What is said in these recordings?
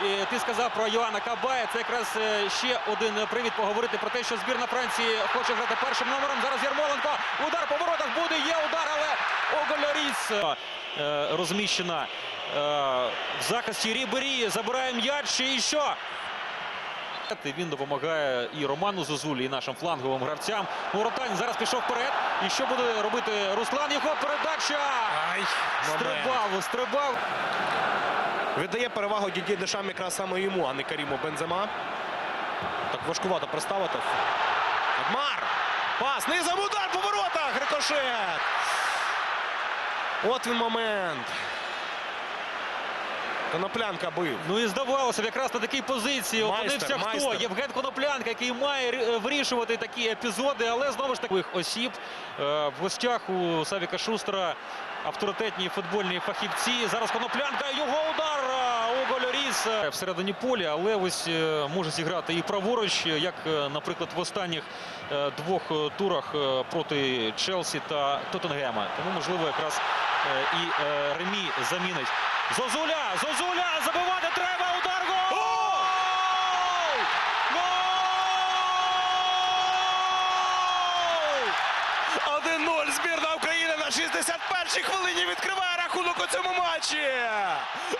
Ти сказав про Йоанна Кабая. Це якраз е, ще один привід поговорити про те, що збірна Франції хоче грати першим номером. Зараз Ярмоленко. Удар по воротах буде. Є удар, але Оголь-Лоріс е, розміщена е, в захисті Рібері. Забирає м'яч. І що? Він допомагає і Роману Зозулі, і нашим фланговим гравцям. Воротань зараз пішов вперед. І що буде робити Руслан? Його передача! Ай, Стрибав, стрибав. Віддає перевагу Дідє Дешам якраз саме йому, а не Каріму Бензема. Так важкувато проставити. Адмар! Пас! Низом удар по воротах! Рикошет! От він момент. Коноплянка бив. Ну і здавалося б, якраз на такій позиції опинився хто? Євген Коноплянка, який має вирішувати такі епізоди, але знову ж таки осіб Е, в гостях у Савіка Шустера авторитетні футбольні фахівці. Зараз Коноплянка, його удар у Гольоріс всередині поля, але ось е, може зіграти і праворуч, як, е, наприклад, в останніх е, двох е, турах е, проти Челсі та Тоттенгема. Тому, можливо, якраз е, і е, Ремі замінить. Зозуля! Зозуля! Забивати треба! Удар! Гол! Гол! 1-0. Збірна України на 61-й хвилині відкриває рахунок у цьому матчі.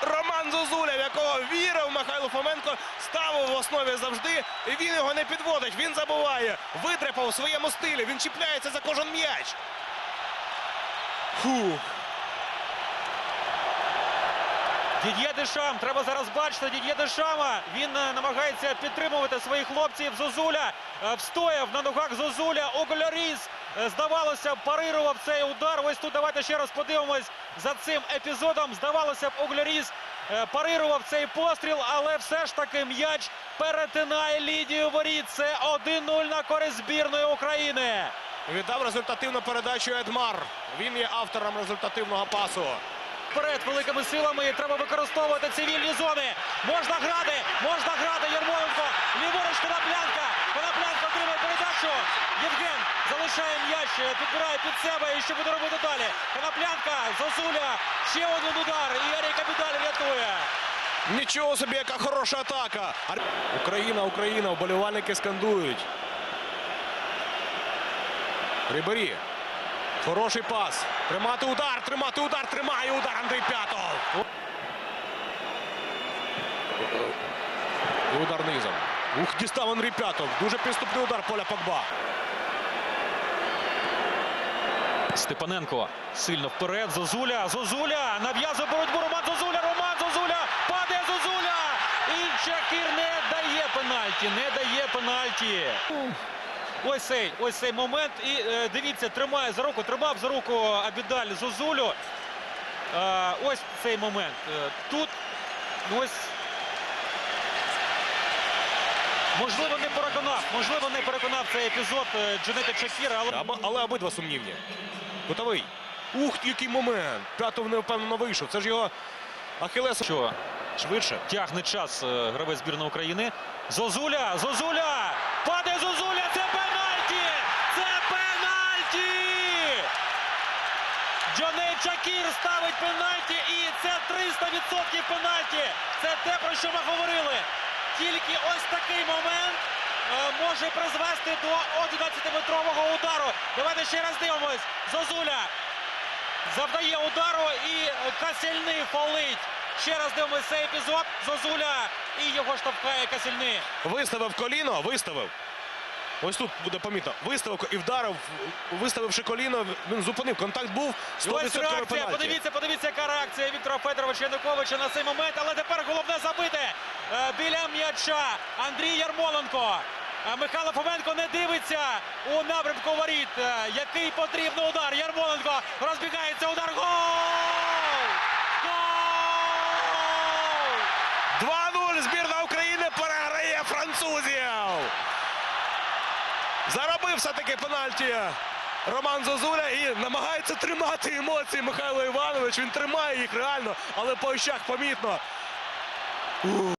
Роман Зозуля, в якого вірив Михайло Фоменко, ставив в основі завжди. І він його не підводить. Він забуває. Витрепав у своєму стилі. Він чіпляється за кожен м'яч. Фух. Дід'є Дешам, треба зараз бачити Дід'є Дешама. Він е, намагається підтримувати своїх хлопців. Зозуля е, встояв на ногах Зозуля. Оголяріс, е, здавалося, парирував цей удар. Ось тут давайте ще раз подивимось за цим епізодом. Здавалося б, Оголяріс е, парирував цей постріл, але все ж таки м'яч перетинає лінію воріт. Це 1-0 на користь збірної України. Віддав результативну передачу Едмар. Він є автором результативного пасу. Вперед великими силами треба використовувати цивільні зони. Можна грати, можна грати. Ярмоленко, ліворуч Коноплянка. Коноплянка отримує передачу. Євген залишає м'яч, е, підбирає під себе. І що буде робити далі? Коноплянка, Зозуля, ще один удар. І Ерік Абідаль рятує. Нічого собі, яка хороша атака. Україна, Україна, вболівальники скандують. Рибері. Хороший пас. Тримати удар, тримати удар, тримає удар Андрій П'ятов. І удар низом. Ух, дістав Андрій П'ятов. Дуже підступний удар поля Погба. Степаненко сильно вперед. Зозуля, Зозуля, нав'язує боротьбу Роман Зозуля, Роман Зозуля, падає Зозуля. І Чакір не дає пенальті, не дає пенальті. Ось цей, ось цей момент. І е, дивіться, тримає за руку, тримав за руку Абідаль Зозулю. Е, ось цей момент. Е, тут ну, ось. Можливо, не переконав. Можливо, не переконав цей епізод е, Джанета Чакіра, але. Аби- Але обидва сумнівні. Готовий. Ух, який момент. П'ятов невпевнено вийшов. Це ж його Ахілес. Що Швидше. тягне час е, гравець збірної України. Зозуля! Зозуля! Падає Зозуля! Джоней Чакір ставить пенальті і це 300% пенальті. Це те, про що ми говорили. Тільки ось такий момент е, може призвести до 11-метрового удару. Давайте ще раз дивимось. Зозуля завдає удару і е, Касільний фолить. Ще раз дивимося цей епізод. Зозуля і його штовхає Касільний. Виставив коліно, виставив. Ось тут буде помітно. Виставив і вдарив, виставивши коліно, він зупинив. Контакт був Ось 100% реакція. Подивіться, подивіться, яка реакція Віктора Федоровича Януковича на цей момент. Але тепер головне забити е, біля м'яча Андрій Ярмоленко. Е, Михайло Фоменко не дивиться у напрямку воріт. Е, Який потрібний удар. Ярмоленко розбігається удар. Гол! Гол! 2-0 збірна України переграє французів. Все-таки пенальті Роман Зозуля і намагається тримати емоції Михайло Іванович. Він тримає їх реально, але по очах помітно. Ух.